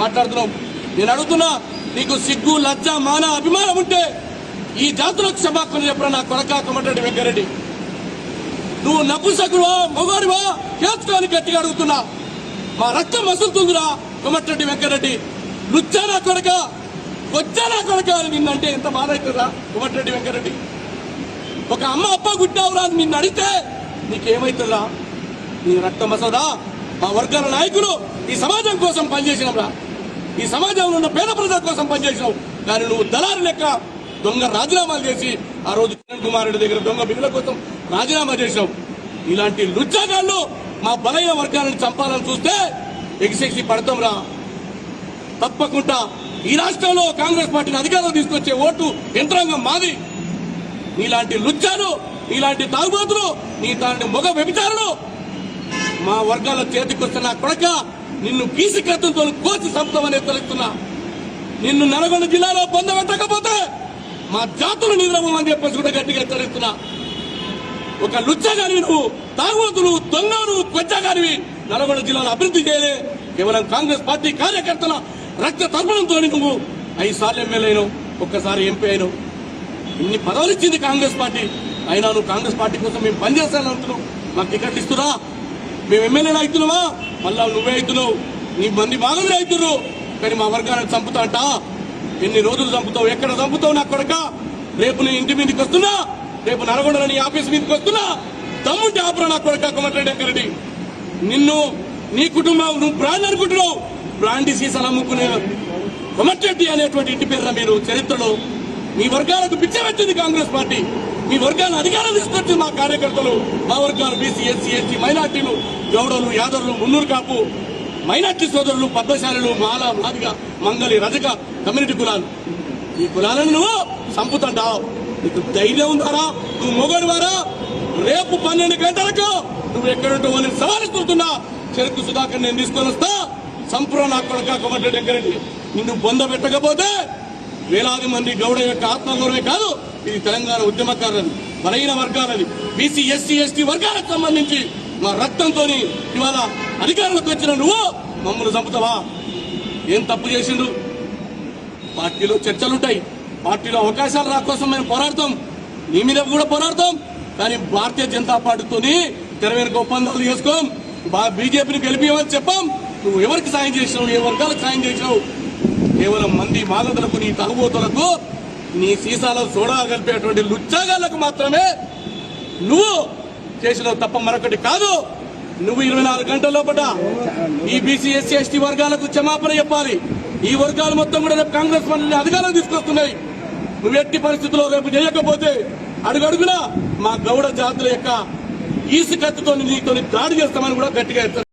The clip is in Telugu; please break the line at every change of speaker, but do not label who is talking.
మాట్లాడుతున్నాం నేను అడుగుతున్నా నీకు సిగ్గు లజ్జ మాన అభిమానం ఉంటే ఈ జాతులకు క్షమాపణ చెప్పరా నా కొడక కొమటరెడ్డి వెంకరెడ్డి? నువ్వు నపుసకుడువా మొగాడివా? కేసుకొని గట్టిగా అడుగుతున్నా. మా రక్తం మసులుతుందిరా కొమటరెడ్డి వెంకరెడ్డి. లుచ్చానా కొడక వచ్చానా కొడక అని నిన్నంటే ఎంత బాధ అవుతుందా కొమటరెడ్డి వెంకరెడ్డి? ఒక అమ్మ అప్ప గుడ్డావురా నిన్ను అడిగితే నీకేమైతుందా నీ రక్తం మసదా మా వర్గాల నాయకులు ఈ సమాజం కోసం పనిచేసినరా. ఈ సమాజంలో ఉన్న పేద ప్రజల కోసం పనిచేసినావు దాన్ని నువ్వు దళారు లెక్క దొంగ రాజీనామాలు చేసి ఆ రోజు కిరణ్ కుమార్ రెడ్డి దగ్గర దొంగ బిల్లుల కోసం రాజీనామా చేసినావు ఇలాంటి లుచ్చాగాళ్ళు మా బలైన వర్గాలను చంపాలని చూస్తే ఎగిసెక్సి పడతాం రా తప్పకుండా ఈ రాష్ట్రంలో కాంగ్రెస్ పార్టీని అధికారం తీసుకొచ్చే ఓటు యంత్రాంగం మాది. నీలాంటి లుచ్చాలు నీలాంటి తాగుబోతులు నీ దాని మొగ వ్యభిచారులు మా వర్గాల చేతికొస్తున్న కొడక నిన్ను కీసి కత్తంతో కోసి సంపుతామని హెచ్చరిస్తున్నా. నిన్ను నల్గొండ జిల్లాలో పొందబెట్టకపోతే మా జాతులు నిద్రమని చెప్పేసి కూడా గట్టిగా హెచ్చరిస్తున్నా. ఒక లుచ్చగాని నువ్వు తాగుబోతులు దొంగలు కొచ్చగానివి నల్గొండ జిల్లాలో అభివృద్ధి చేయలే. కేవలం కాంగ్రెస్ పార్టీ కార్యకర్తల రక్త తర్పణంతో నువ్వు ఐదు సార్లు ఎమ్మెల్యే అయినావు ఒక్కసారి ఎంపీ అయినావు. ఇన్ని పదవులు ఇచ్చింది కాంగ్రెస్ పార్టీ. అయినా నువ్వు కాంగ్రెస్ పార్టీ కోసం మేము పనిచేస్తాను అంటున్నావు. మాకు టికెట్ ఇస్తున్నా మేము ఎమ్మెల్యేలు అవుతున్నావా మళ్ళా నువ్వే అవుతున్నావు. నీ మంది బాగా అవుతున్నారు. కానీ మా వర్గాన్ని చంపుతాంట. ఎన్ని రోజులు చంపుతావు? ఎక్కడ చంపుతావు నా కొడక? రేపు నీ ఇంటి మీదకి వస్తున్నా? రేపు నల్గొండలో నీ ఆఫీస్ మీదకి వస్తున్నా? తమ్ముంటే ఆపరా నా కొడక కొమటిరెడ్డి వెంకరెడ్డి నిన్ను నీ కుటుంబం నువ్వు బ్రాండ్ అనుకుంటున్నావు. బ్రాండ్ సీసాలు అమ్ముకునే కొమటిరెడ్డి అనేటువంటి ఇంటి పేరు మీరు చరిత్రలో మీ వర్గాలకు పిచ్చబెట్టింది కాంగ్రెస్ పార్టీ. మీ వర్గాన్ని అధికారం తీసుకొచ్చి మా కార్యకర్తలు మా వర్గాలు బీసీ ఎస్సీ ఎస్టీ మైనార్టీలు గౌడలు యాదవులు మున్నూరు కాపు మైనార్టీ సోదరులు పద్మశాలులు మాల మాదిగ మంగలి రజక కమ్యూనిటీ కులాలు. ఈ కులాలను నువ్వు చంపుతుంటావు నీకు ధైర్యం ఉందారా? నువ్వు మొగడువారా? రేపు పన్నెండు గంటలకు నువ్వు ఎక్కడుంటో వాళ్ళని సవాలిస్తున్నా చెరుకు సుధాకర్ నేను తీసుకొని వస్తా. సంపూర్ణ నా కొడక కొమ్మటి ఎక్కడండి నిన్ను పొందబెట్టకపోతే వేలాది మంది గౌడ యొక్క ఆత్మగౌరవమే కాదు ఇది తెలంగాణ ఉద్యమకారులది బలహీన వర్గాలని బీసీ ఎస్సీ ఎస్టీ వర్గాలకు సంబంధించి మా రక్తంతో ఇవాళ అధికారంలోకి వచ్చిన నువ్వు మమ్మల్ని చంపుతావా? ఏం తప్పు చేసిండు పార్టీలో చర్చలుంటాయి. పార్టీలో అవకాశాలు రాకోసం మేము పోరాడతాం. నీ మీద కూడా పోరాడతాం. కానీ భారతీయ జనతా పార్టీతోని తెర ఒప్పందాలు చేసుకోం. బా- బీజేపీని గెలిపియమని చెప్పాం. నువ్వు ఎవరికి సాయం చేసినావు? ఏ వర్గాలకు సాయం చేసినావు? కేవలం మంది మాగదులకు నీ తాగుబోతులకు నీ సీసాలో సోడా కలిపేటువంటి లుచ్చాగాళ్ళకు మాత్రమే నువ్వు చేసిన తప్ప మరొకటి కాదు. నువ్వు ఇరవై నాలుగు గంటల లోపల ఈ బీసీ ఎస్సీ ఎస్టీ వర్గాలకు క్షమాపణ చెప్పాలి. ఈ వర్గాలు మొత్తం కూడా రేపు కాంగ్రెస్ పార్టీని అధికారం తీసుకొస్తున్నాయి. నువ్వు ఎట్టి పరిస్థితుల్లో రేపు చేయకపోతే అడుగడుగున మా గౌడ జాతుల యొక్క ఈసు కత్తితో నీతో దాడి చేస్తామని కూడా గట్టిగా